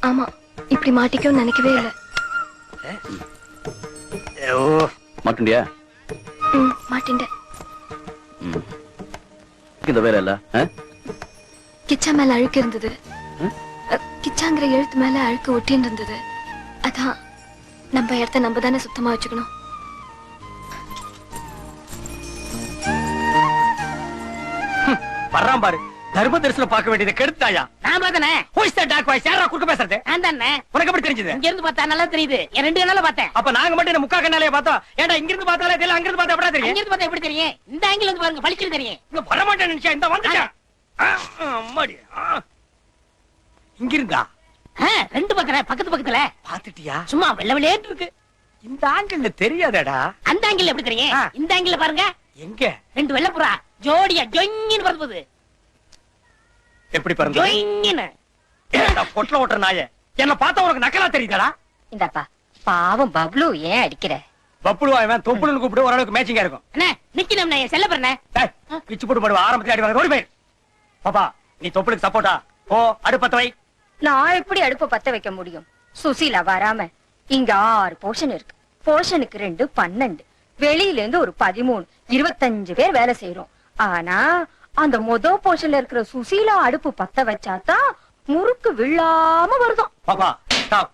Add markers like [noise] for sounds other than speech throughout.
ஆமா இப்படி மாட்டிக்கும் நினைக்கவே இல்ல. மாட்டுண்டியா? ம் மாட்டின்டேன் இந்த வேலை இல்ல? கிச்சா மேல அழுக்கு இருந்தது. கிச்சாங்கிற எழுத்து மேல அழுக்கு ஒட்டின்னு இருந்தது. அதான் நம்ம இடத்த நம்ம தானே சுத்தமா வச்சுக்கணும். வர்றான் பாரு. தர்ம தரிசனம் பார்க்க வேண்டியதை கெடுத்தாயா? நான் பார்த்தனே? Is that dark voice? யாரா குறுக்க பேசுறது? நான் தானே. உனக்கு எப்படி தெரிஞ்சது? இங்க இருந்து பார்த்தா நல்லா தெரியுது. என் ரெண்டு கண்ணால பார்த்தேன். அப்ப நாங்க மட்டும் இந்த முக்கா கண்ணாலே பார்த்தோம்? ஏன்டா இங்க இருந்து பார்த்தாலே தெரியல அங்க இருந்து பார்த்தா எப்படா தெரியும்? இருந்து பார்த்தா எப்படி தெரியும்? இந்த ஆங்கிள் வந்து பாருங்க பளிச்சுன்னு தெரியும். இங்க வர மாட்டேன் நினைச்சா இந்த வந்துட்டேன் அம்மாடி. இங்க இருந்தா ரெண்டு பக்கத்துல பக்கத்து பக்கத்துல. பாத்துட்டியா சும்மா வெள்ள வெளியேட்டு இருக்கு. இந்த ஆங்கிள் தெரியாதடா. அந்த ஆங்கிள் எப்படி தெரியும். இந்த ஆங்கிள் பாருங்க. எங்க? ரெண்டு வெள்ளப்புறா ஜோடியா ஜொங்கின்னு பறந்து போகுது. எப்படி பாருங்க ஜொங்கின்னு பொட்டல ஓட்டுற நாயே? என்ன பார்த்தா உனக்கு நக்கலா தெரியுதாடா? இந்தாப்பா பாவம் பப்ளு ஏன் அடிக்கிற? பப்புளுவா இவன்? தொப்புளுன்னு கூப்பிட்டு ஓரளவுக்கு மேட்சிங்கா இருக்கும். அண்ணே நிக்கணும் என் செல்ல பாருண்ணே டேய், பிச்சு போட்டு போடுவா ஆரம்பத்துல அடி வாங்க ஓடி போயிரு. பாப்பா நீ தொப்புளுக்கு சப்போட்டா ஓ அடுப்பத்த வை நான் எப்படி அடுப்ப பத்த வைக்க முடியும்? சுசீலா வராம. இங்க ஆறு போர்ஷன் இருக்கு. போர்ஷனுக்கு ரெண்டு பன்னெண்டு. வெளியில இருந்து ஒரு பதிமூணு இருபத்தஞ்சு பேர் வேலை செய்யறோம் ஆனா அந்த மொத போர்ஷன்ல இருக்கிற சுசீலா அடுப்பு பத்த வச்சாதான் முறுக்கு விழாம வருதாம். பாப்பா ஸ்டாப்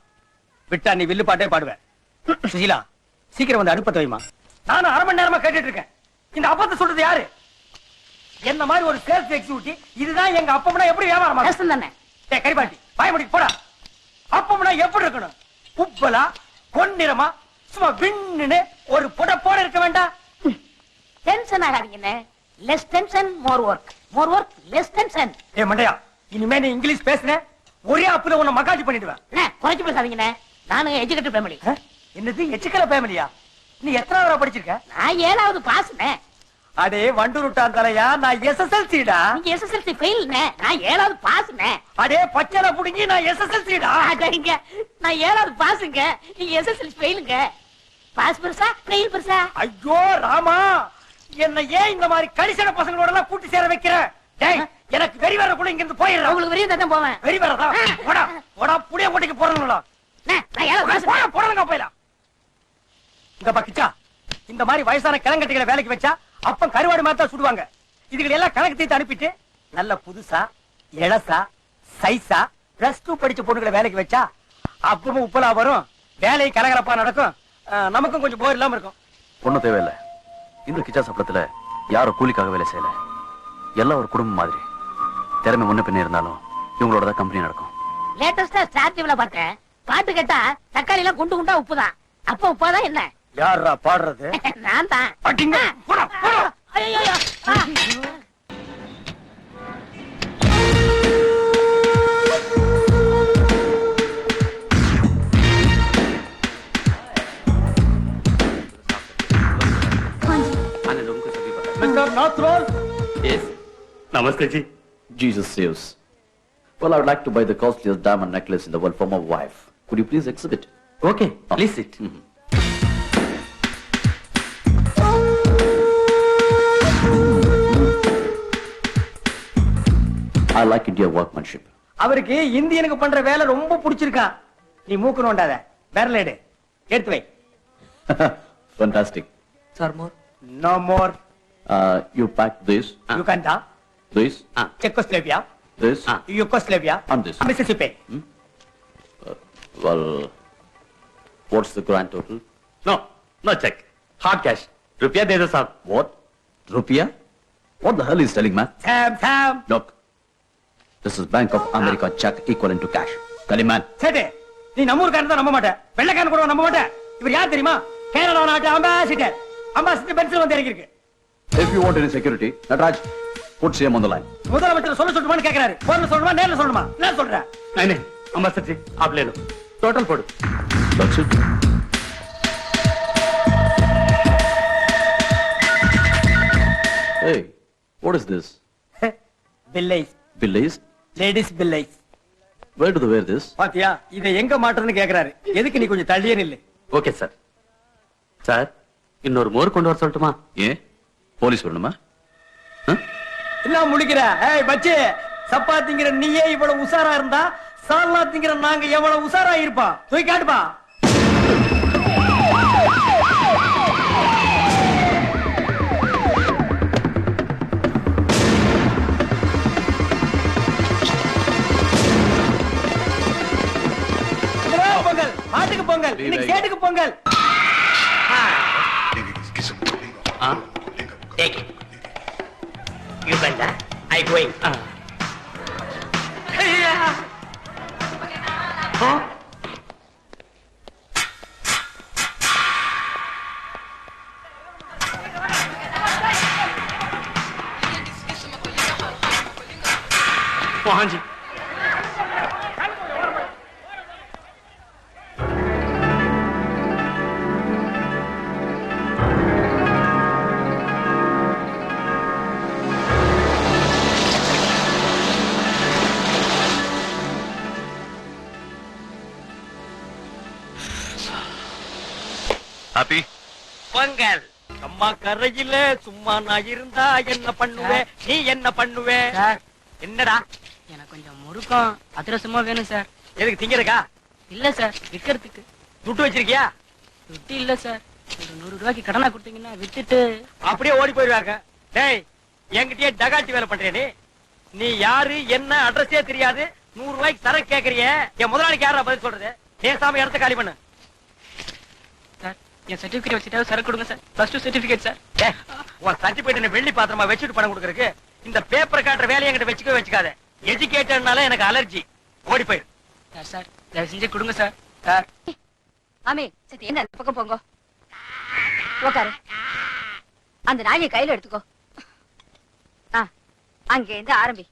விட்டா நீ வில்லு பாட்டே பாடுவ. சுசீலா சீக்கிரம் வந்து அடுப்பத்த வைமா நானும் அரை மணி நேரமா கேட்டுட்டு இருக்கேன். இந்த அப்பத்தை சொல்றது யாரு? என்ன மாதிரி ஒரு சேல்ஸ் எக்ஸிக்யூட்டிவ் இதுதான் எங்க அப்பம்னா எப்படி வியாபாரமா? தானே கரிபாட்டி. பயமுடி போடா. அப்பம்னா எப்படி இருக்கணும்? உப்பலா பொன்னிறமா சும்மா விண்ணுன்னு ஒரு புட போட இருக்க வேண்டாம் tension ஆகாதீங்கண்ணே less tension more work more work less tension ஏ மண்டையா இனிமே நீ இங்கிலீஷ் பேசுன ஒரே அப்புல உன்னை மகாஜி பண்ணிடுவேன். குறைச்சு பேசாதீங்கண்ணே நானும் எஜுகேட்டட் ஃபேமிலி? என்னது எச்சுக்கல ஃபேமிலியா நீ எத்தனாவது படிச்சிருக்க? நான் ஏழாவது பாஸ்ண்ணே அடே வண்டுருட்டான் தலையா நான் எஸ்எஸ்எல்சிடா நீங்க எஸ்எஸ்எல்சி ஃபெயில்ண்ணே நான் ஏழாவது பாஸ்ண்ணே அடே பச்சளை புடுங்கி நான் எஸ்எஸ்எல்சிடா அடங்க. நான் ஏழாவது பாஸுங்க நீங்க எஸ்எஸ்எல்சி ஃபெயிலுங்க பாஸ் பெருசா? ஃபெயில் பெருசா? ஐயோ ராமா! என்ன ஏன் இந்த மாதிரி கடிசன பசங்களோட எல்லாம் கூட்டி சேர வைக்கிற? டேய் எனக்கு வெறி வர கூட இங்க இருந்து போயிடுறேன் உங்களுக்கு வெளியே தான் போவேன். வெறி வரதா போடா போடா புளிய கோட்டைக்கு அண்ணே, நான் ஏழாவது பாஸ் போடா போடலங்க போயிடலாம் இந்த பக்கிச்சா இந்த மாதிரி வயசான கிழங்கட்டிகளை வேலைக்கு வச்சா அப்ப கருவாடு மாதிரி தான் சுடுவாங்க. இதுகளை எல்லாம் கணக்கு தீர்த்து அனுப்பிட்டு நல்ல புதுசா இளசா சைஸா பிளஸ் டூ படிச்ச பொண்ணுகளை வேலைக்கு வச்சா அப்பவும் உப்பலா வரும். வேலை கலகலப்பா நடக்கும். அஹ், நமக்கும் கொஞ்சம் போர் இல்லாம இருக்கும். ஒண்ணும் தேவையில்லை. இந்த கிச்சா சப்பளத்துல யாரும் கூலிக்காக வேலை செய்யல. எல்லாம் ஒரு குடும்பம் மாதிரி. திறமை முன்ன பின்ன இருந்தாலும் இவங்களோட தான் கம்பெனி நடக்கும். லேட்டஸ்டா ஸ்டார் டிவில பார்த்தேன் பாட்டு கேட்டா தக்காளி எல்லாம் குண்டு குண்டா உப்பு தான் அப்ப உப்பாதான் என்ன? யாரா பாடுறது? [laughs] நான் தான் आने लोगों को सभी पता మిస్టర్ నాథ్రాల్ है यस नमस्ते जी Jesus saves. Well, I would like to buy the costliest diamond necklace in the world for my wife. Could you please exhibit? Okay please sit I like India workmanship அவருக்கு இந்தியனுக்கு பண்ற வேலை ரொம்ப பிடிச்சிருக்கா. நீ மூக்கு நோண்டாத. விரல எடு. எடுத்து வை. Fantastic sir more no more you back this you Canada this Czechoslovakia this Yugoslavia and this Mississippi well what's the grand total no no cheque hard cash ருபியா தேதா சார் வாட் ருபியா What? The hell is telling man? Sam, Sam. Look, this is Bank of America cheque equal to cash கலிமான் சேட்டே நீ நம்ம ஊர்க்காரன் தான் நம்ப மாட்டேன் வெள்ளக்காரன் கூட நம்ப மாட்டேன் இவர் யார் தெரியுமா? கேரளா நாட்டு அம்பாசிடர். அம்பாசிடர் பென்சில் வந்து இறங்கிருக்கு if you want any security Natraj put CM on the line முதலமைச்சர் சொல்ல சொல்லுமான்னு கேக்குறாரு. சொல்றேன். Hey, what is this? [laughs] Village. Village? Ladies please where to where this பாத்தியா இதை எங்க மாட்டுறன்னு கேக்குறாரு. எதுக்கு நீ கொஞ்சம் தள்ளியே இல்லை ஓகே சார் சார் இன்னொரு மோர் கொண்டு வர சொல்லட்டுமா? ஏ? போலீஸ் வரணுமா? என்ன முடிக்கிற ஏய் பச்சி சப்பாத்திங்கிற நீயே இவ்வளவு உசாரா இருந்தா சால்னா திங்கிற நாங்க எவ்வளவு உசாரா இருப்பா தூக்கி நீங்க கேட்டுக்கு Pongal Take it. You bend that. I go in. Uh. Yeah. Huh? Mohanji. அம்மா கரையில சும்மா நான் இருந்தா என்ன பண்ணுவே? நீ என்ன பண்ணுவே? சார். என்னடா? எனக்கு கொஞ்சம் முறுக்கம் அதிரசமா வேணும் சார். எதுக்கு திங்கிறக்கா? இல்ல சார். விக்கிறதுக்கு. துட்டு வச்சிருக்கியா? துட்டி இல்ல சார். ஒரு நூறு ரூபாய்க்கு கடனா கொடுத்தீங்கன்னா வித்துட்டு. அப்படியே ஓடி போயிருவாங்க டேய் என்கிட்டயே டகாட்டி வேலை பண்றியா நீ? நீ யாரு என்ன அட்ரஸே தெரியாது. நூறு ரூபாய்க்கு சரக்கு கேக்குறிய. என் முதலாளிக்கு யாரா பதில் சொல்றது? பேசாம இடத்த காலி பண்ணு. என் சர்டிபிகேட் வச்சுட்டா சரக்கு கொடுங்க sir plus two certificate sir உன் சர்டிபிகேட் வெள்ளி பாத்திரமா வச்சுட்டு பணம் கொடுக்கறதுக்கு இந்த பேப்பர் காட்டுற வேலையை என்கிட்ட வச்சுக்கவே வச்சுக்காத. எஜுகேட்டட்னால எனக்கு அலர்ஜி ஓடி போயிரு. சார் சார் தயவு செஞ்சு கொடுங்க சார் சார் ஆமே சரி என்ன அந்த பக்கம் போங்க. உக்காரு. அந்த நாயை கையில எடுத்துக்கோ. ஆ அங்க இருந்து ஆரம்பி.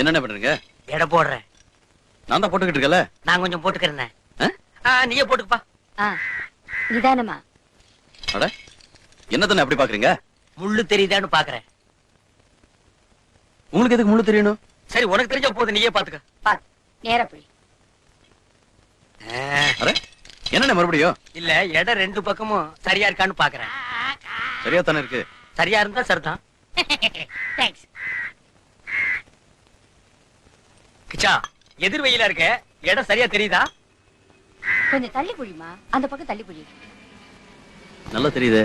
என்னென்ன பண்றீங்க? எடை போடுறேன். நான் தான் போட்டுக்கிட்டு இருக்கல நான் கொஞ்சம் போட்டுக்கிறேன்? நீயே போட்டுக்கப்பா. நிதானமா. அட என்ன தானே அப்படி பாக்குறீங்க? முள்ளு தெரியுதான்னு பாக்குறேன். உங்களுக்கு எதுக்கு முழு தெரியணும்? சரி உனக்கு தெரிஞ்ச போது நீயே பாத்துக்க. பாத்து நேரா அட என்னென்ன மறுபடியும்? இல்ல எடை ரெண்டு பக்கமும் சரியா இருக்கான்னு பாக்குறேன். சரியா தானே இருக்கு? சரியா இருந்தா சரிதான். [laughs] தேங்க்ஸ் கிச்சா எதிர் வெயிலா இருக்க? இடம் சரியா தெரியுதா? கொஞ்சம் தள்ளி புடிமா அந்த பக்கம் தள்ளி புடி நல்லா தெரியுது.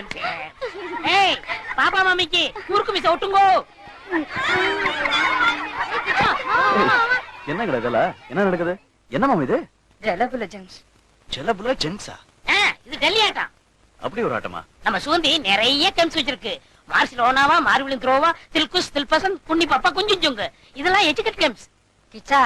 [laughs] ஏய் பாப்பா மம்மிக்கு முறுக்கு மிஸ் ஒட்டுங்கோ. என்ன கிடக்கல என்ன நடக்குது? என்ன மாமா இது? ஜலபுல ஜங்ஸ் செலபுல ஜென்ஸா? ஆ, இது டெல்லி ஆட்டம். அப்படி ஒரு ஆட்டமா? நம்ம சூந்தி நிறைய கெம்ஸ் வச்சிருக்கு. மார்சிலோனாவா மார்விலின் த்ரோவா தில்குஸ் தில்பசன் குன்னி பாப்பா குஞ்சு ஜொங்கு இதெல்லாம் எட்டிகட் கெம்ஸ். கிச்சா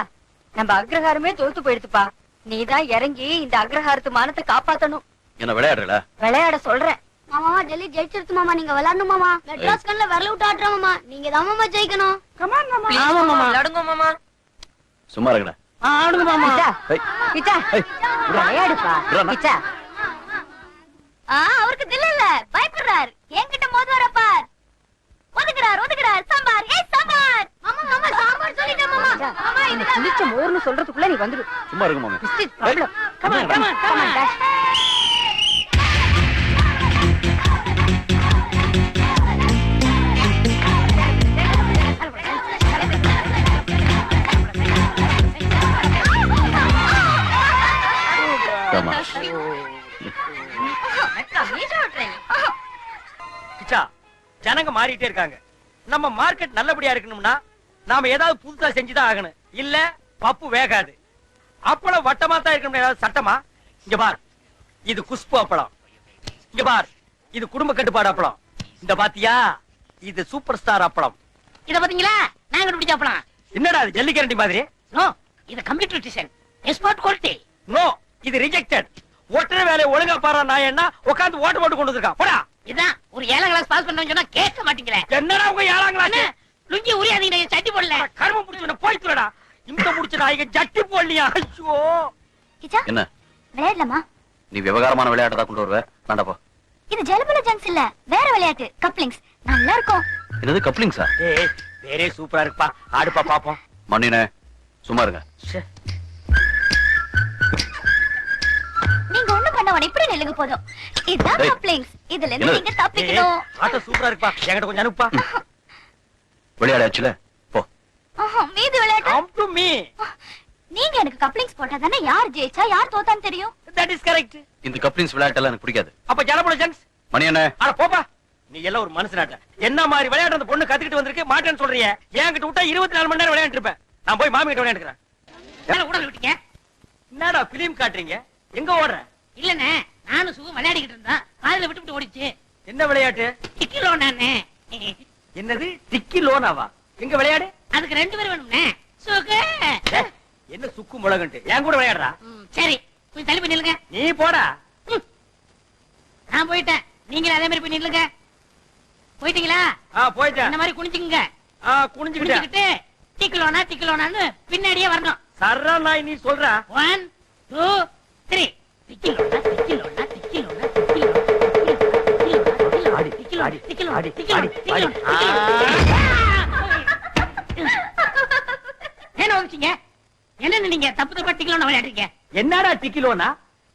நம்ம அக்ரஹாரமே தோத்து போயிடுத்துப்பா. நீதான் இறங்கி இந்த அக்ரஹாரத்து மானத்தை காப்பாத்தணும். என்ன விளையாடுறல? விளையாட சொல்றேன். மாமா டெல்லி ஜெயிச்சிருத்து மாமா. நீங்க விளையாடணும் மாமா. மெட்ராஸ் கண்ல விரல விட்டு ஆட்டுறோம் மாமா. நீங்க தான் மாமா ஜெயிக்கணும். ஆமா மாமா. விளையாடுங்க மாமா. சும்மா இருக்கடா ஆடுங்க மாமா. ஏய், விட்றா. விளையாடுப்பா. கிச்சா ஆ அவருக்கு தில்ல இல்ல. பயப்படுறார். என்கிட்ட மோது வர பார். ஒதுக்குறார் ஒதுக்குறார். சாம்பார். ஏய் சாம்பார். மாமா மாமா சாம்பார் சொல்லிட்டேன் மாமா. மாமா நீ இதுதான் குளிச்ச மோர்னு சொல்றதுக்குள்ள நீ வந்துடு சும்மா இருக்க மாமி. This is problem. ஜனங்க மாறிட்டே இருக்காங்க. நம்ம மார்க்கெட் நல்லபடியா இருக்கணும்னா நாம ஏதாவது புதுசா செஞ்சுதான் ஆகணும். இல்ல பப்பு வேகாது. அப்பளம் வட்டமா தான் இருக்கணும் ஏதாவது சட்டமா? இங்க பார். இது குஷ்பு அப்பளம். இங்க பார். இது குடும்ப கட்டுப்பாடு அப்பளம். இந்த பாத்தியா? இது சூப்பர் ஸ்டார் அப்பளம். இத பாத்தீங்களா? நாங்க கண்டுபிடிச்சாப்பலாம் என்னடா அது ஜல்லிக்கரண்டி மாதிரி? நோ இது computer design export quality no இது ரிஜெக்டட் ஒட்டுற வேலையை ஒழுங்கா பாரு நான் என்ன உட்காந்து ஓட்டு போட்டு கொண்டு வந்திருக்கா போடா. இதான் ஒரு ஏழாம் கிளாஸ் பாஸ் பண்ணணும்னு சொன்னா கேட்க மாட்டீங்களே என்னடா உங்க ஏழாங்களா அண்ணே, லுங்கி உரியாதீங்க சட்டி போடல. கரும முடிச்சு போய் துறடா இந்த முடிச்ச நாய்க்கு ஜட்டி போடலையா? ஐயோ. கிச்சா என்ன? விளையாடலாமா? நீ விவகாரமான விளையாட்டை தான் கொண்டு வருவ. வேண்டாப்பா இது ஜலபல ஜங்ஸ் இல்ல வேற விளையாட்டு கப்ளிங்ஸ் நல்லா இருக்கும். என்னது கப்ளிங்ஸா ஏய் வேறே சூப்பரா இருக்குப்பா. ஆடுப்பா பாப்போம். மண்ணினே சும்மா இருங்க. இப்படி நில்லுங்க போதும். இதுதான் டேய். கப்ளிங்ஸ் இதுல இருந்து? நீங்க தப்பிக்கணும். ஆட்டம் சூப்பரா இருக்குப்பா என்கிட்ட கொஞ்சம் அனுப்புப்பா. விளையாடாச்சுல? போ. ஆஹா, மீதி விளையாட்டு? கம் டு மீ நீங்க எனக்கு கப்ளிங்ஸ் போட்டா தானே யார் ஜெயிச்சா யார் தோத்தான்னு தெரியும்? தட் இஸ் கரெக்ட் இந்த கப்ளிங்ஸ் விளையாட்டெல்லாம் எனக்கு பிடிக்காது. அப்ப ஜலபுல ஜங்ஸ் மணி என்ன அட போப்பா. நீ எல்லாம் ஒரு மனுஷனாட்ட. என்ன மாதிரி விளையாட்டு அந்த பொண்ணு கத்துக்கிட்டு வந்திருக்கு? மாட்டேன்னு சொல்றியே. என்கிட்ட விட்டா இருபத்தி நாலு மணி நேரம் விளையாண்டு இருப்பேன். நான் போய் மாமி கிட்ட விளையாண்டுக்கிறேன் உடல் விட்டீங்க என்னடா பிலிம் காட்டுறீங்க? எங்க ஓடுற? இல்லண்ணே நானும் சுகம் விளையாடிக்கிட்டு இருந்தா காதுல விட்டு விட்டு ஓடிச்சு. என்ன விளையாட்டு? கிலோ நானே என்னது? டிக்கி லோனாவா எங்க விளையாடு? அதுக்கு ரெண்டு பேர் வேணும்னே சுக! என்ன சுக்கு முளகுன்ட்டு என் கூட விளையாடுறா? சரி. கொஞ்சம் தள்ளி நில்லுங்க. நீ போடா. நான் போயிட்டேன். நீங்களும் அதே மாதிரி நில்லுங்க. போயிட்டீங்களா? ஆ போயிட்டேன். இந்த மாதிரி குனிஞ்சுக்குங்க. குனிஞ்சுக்கிட்டு டிக்கிலோனா டிக்கிலோனான்னு பின்னாடியே வரணும். சர்ரா நாய் நீ சொல்ற. ஒன் டூ டிக்கிலோனா டிக்கிலோனா ஆடி, டிக்கிலோனா என்ன வந்துச்சீங்க என்ன நீங்க தப்பு தப்பா டிக்கிலோனா விளையாடுறீங்க? என்னடா டிக்கி லோனா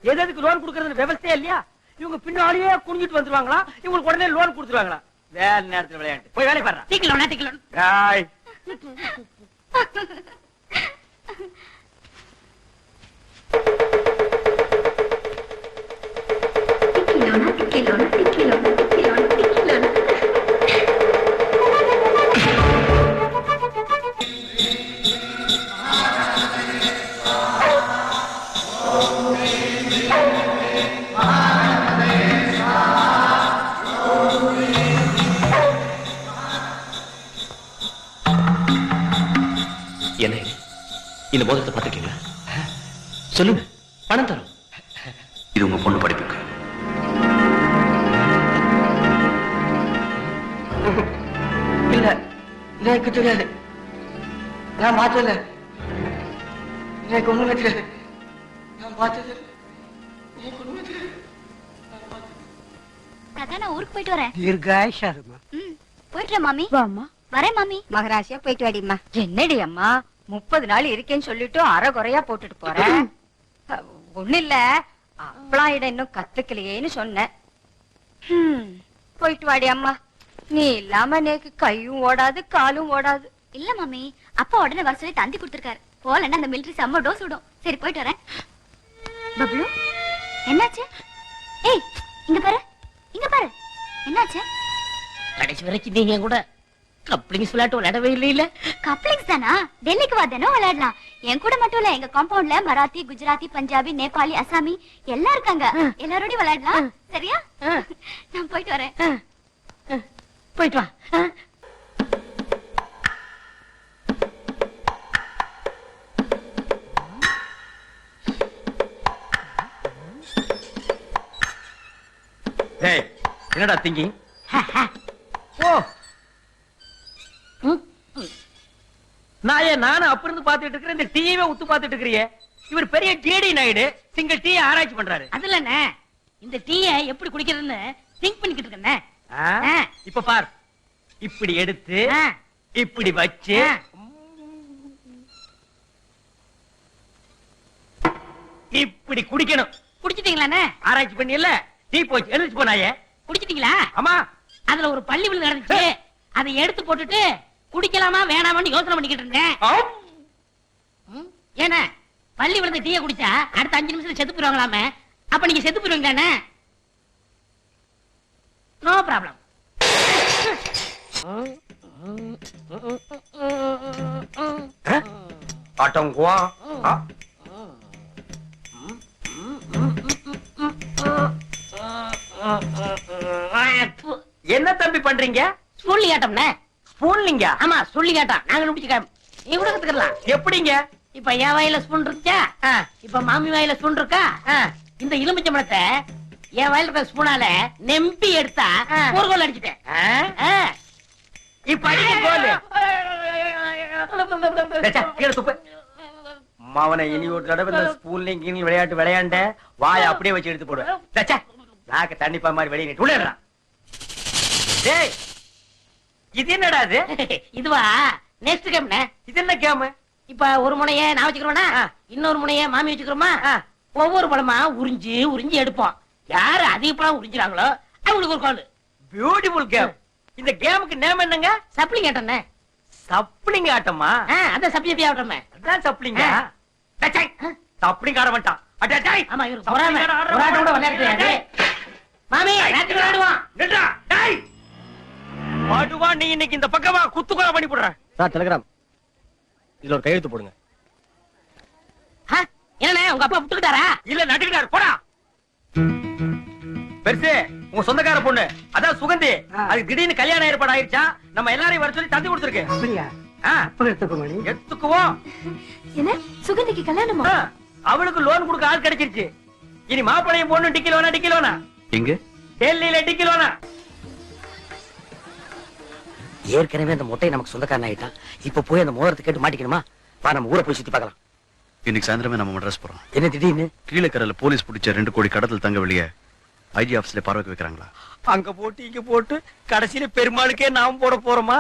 எது எதுக்கு லோன் கொடுக்கறது விவசாயம் இல்லையா? இவங்க பின்னாடியே குனிஞ்சிட்டு வந்துருவாங்களா? இவங்களுக்கு உடனே லோன் கொடுத்துருவாங்களா? வேலை நேரத்துல விளையாட்டு போய் வேலை பாடுறா டிக்கிலோனா டிக்கிலோனா டேய். என்ன மோதிரத்தை பார்த்துருக்கீங்களா? சொல்லுங்க பணம் தரும் இது உங்க பொண்ணு படிப்புக்கு. இல்ல எனக்கு தெரியாது நான் பார்த்தல எனக்கு ஒண்ணுமே தெரியாது நான் பார்த்தது இல்ல. எனக்கு ஒண்ணுமே தெரியாது அதான் நான் ஊருக்கு போயிட்டு வரேன். தீர்காயுஷா இருமா போயிட்டு மாமி. வாம்மா. வரேன் மாமி. மகராசியா போயிட்டு வாடிம்மா. என்னடி அம்மா? முப்பது நாள் இருக்கேன்னு சொல்லிட்டு அரை குறையா போட்டுட்டு போறேன் அஹ், ஒண்ணும் இல்ல அப்பளாயிடம் இன்னும் கத்துக்கலையேன்னு சொன்னேன். போயிட்டு வாடி அம்மா. நீ இல்லாம நேக்கு கையும் ஓடாது காலும் ஓடாது. இல்ல மாமி அப்பா உடனே வர சொல்லி தந்தி கொடுத்திருக்காரு. போலன்னா அந்த மிலிட்டரி செம்ம டோஸ் விடும். சரி போயிட்டு வரேன். பப்ளு? என்னாச்சு? ஏய் இங்க பாரு. இங்க பாரு. என்னாச்சு? கடைசி வரைக்கும் நீங்க கூட கப்ளிங்ஸ் விளையாட்டு விளையாடவே இல்லை இல்ல கப்ளிங்ஸ் தானா? டெல்லிக்கு வா தினம் விளையாடலாம். என் கூட மட்டும் இல்ல எங்க காம்பவுண்ட்ல மராத்தி குஜராத்தி பஞ்சாபி நேபாளி அசாமி எல்லாம் இருக்காங்க. எல்லாரோடயும் விளையாடலாம். சரியா? நான் போயிட்டு வரேன். போயிட்டு வா. என்னடா திங்கிங்? நானும் அப்ப இருந்து பாத்துட்டு இருக்கிறேன். இந்த டீவே உத்து பாத்துட்டு இருக்கிறியே. இவர் பெரிய ஜேடி நாயுடு. சிங்கிள் டீ ஆராய்ச்சி பண்றாரு. அதுலண்ணே இந்த டீய எப்படி குடிக்கிறதுன்னு திங்க் பண்ணிக்கிட்டு. இப்ப பார். இப்படி எடுத்து. இப்படி வச்சு. இப்படி குடிக்கணும். குடிச்சிட்டீங்களாண்ணே? ஆராய்ச்சி பண்ணி இல்ல டீ போச்சு எழுதிச்சு போனாயே குடிச்சிட்டீங்களா? ஆமா. அதுல ஒரு பள்ளி விழுந்து நடந்துச்சு அதை எடுத்து போட்டுட்டு குடிக்கலாமா வேணாமான்னு யோசனை பண்ணிக்கிட்டு இருந்தேன் ஏண்ணே பள்ளி விழுந்த டீயை குடிச்சா அடுத்த அஞ்சு நிமிஷத்துல செத்து போயிருவாங்களாமே அப்ப நீங்க செத்து போயிருவீங்களாண்ணே நோ ப்ராப்ளம் ஆட்டங்குவா. என்ன தம்பி பண்றீங்க ஸ்பூன்லி ஆட்டம்னே ஸ்பூன்லிங்க. ஆமா சொல்லி கேட்டான் நாங்க நம்பிச்சுக்க நீ கூட கத்துக்கலாம் எப்படிங்க? இப்ப என் வாயில ஸ்பூன் இருக்கா? இப்ப மாமி வாயில ஸ்பூன் இருக்கா. இந்த எலுமிச்சம்பழத்தை என் வாயில இருக்க ஸ்பூனால நெம்பி எடுத்தா. ஒரு கோல் அடிச்சிட்டேன். இப்ப அடிக்க கோலு. மாவனை இனி ஒரு தடவை இந்த ஸ்பூன்லிங் கீழ் விளையாட்டு விளையாண்ட வாயை அப்படியே வச்சு எடுத்து போடுவேன். நாக்கு தண்ணிப்பா மாதிரி வெளியே உள்ளேறான் டேய் இது என்னடா இது [laughs] இதுவா? நெக்ஸ்ட் கேம்னே இது என்ன கேமு இப்ப ஒரு முனைய நான் வச்சுக்கிறோம்னா. இன்னொரு முனைய மாமி வச்சுக்கிறோமா. ஒவ்வொரு பழமா உறிஞ்சு உறிஞ்சு எடுப்போம். யாரு அதிக பழம் உறிஞ்சுறாங்களோ அவங்களுக்கு ஒரு கால் பியூட்டிஃபுல் கேம் இந்த கேமுக்கு நேம் என்னங்க? சப்ளிங் கேட்டனே சப்ளிங் ஆட்டமா? அதான் சப்ளி சப்ளி அதான். டச்சை, சப்ளிங் ஆட மாட்டான். அடச்சை. ஆமா இவரு சப்ளிங் ஒரு ஆட்டம் கூட மாதிரி. விளையாட தெரியாது மாமி டேய். பாடுவா நீ இன்னைக்கு இந்த பக்கமா குத்துக்கொலை பண்ணி போடுற. சார் டெலிகிராம் இதுல ஒரு கையெழுத்து போடுங்க. ஆ, என்னண்ணே உங்க அப்பா விட்டுக்கிட்டாரா இல்ல நட்டுக்கிட்டாரு போடா. பெருசு உங்க சொந்தக்கார பொண்ணு. அதான் சுகந்தி. அது திடீர்னு கல்யாணம் ஏற்பாடு ஆயிருச்சா நம்ம எல்லாரையும் வர சொல்லி தந்தி கொடுத்துருக்கு. அப்படியா? எடுத்துக்குவோம். என்ன? சுகந்திக்கு கல்யாணமா? அவளுக்கு லோன் கொடுக்க ஆள் கிடைச்சிருச்சு. இனி மாப்பிளையும் பொண்ணு டிக்கி லோனா டிக்கி லோனா எங்க? டெல்லியில டிக்கி லோனா ஏற்கனவே அந்த மொட்டை நமக்கு சொந்தக்காரன் ஆயிட்டான். இப்ப போய் அந்த மோதிரத்தை கேட்டு மாட்டிக்கணுமா? வா நம்ம ஊரை போய் சுத்தி பார்க்கலாம். இன்னைக்கு சாயந்தரமே நம்ம மெட்ராஸ் போறோம். என்ன திடீர்னு? கீழக்கரையில போலீஸ் பிடிச்ச ரெண்டு கோடி கடத்தல் தங்க வெளிய ஐஜி ஆபீஸ்ல பார்வைக்கு வைக்கிறாங்களா? அங்க போட்டு இங்க போட்டு கடைசியில பெருமாளுக்கே நாம் போட போறோமா?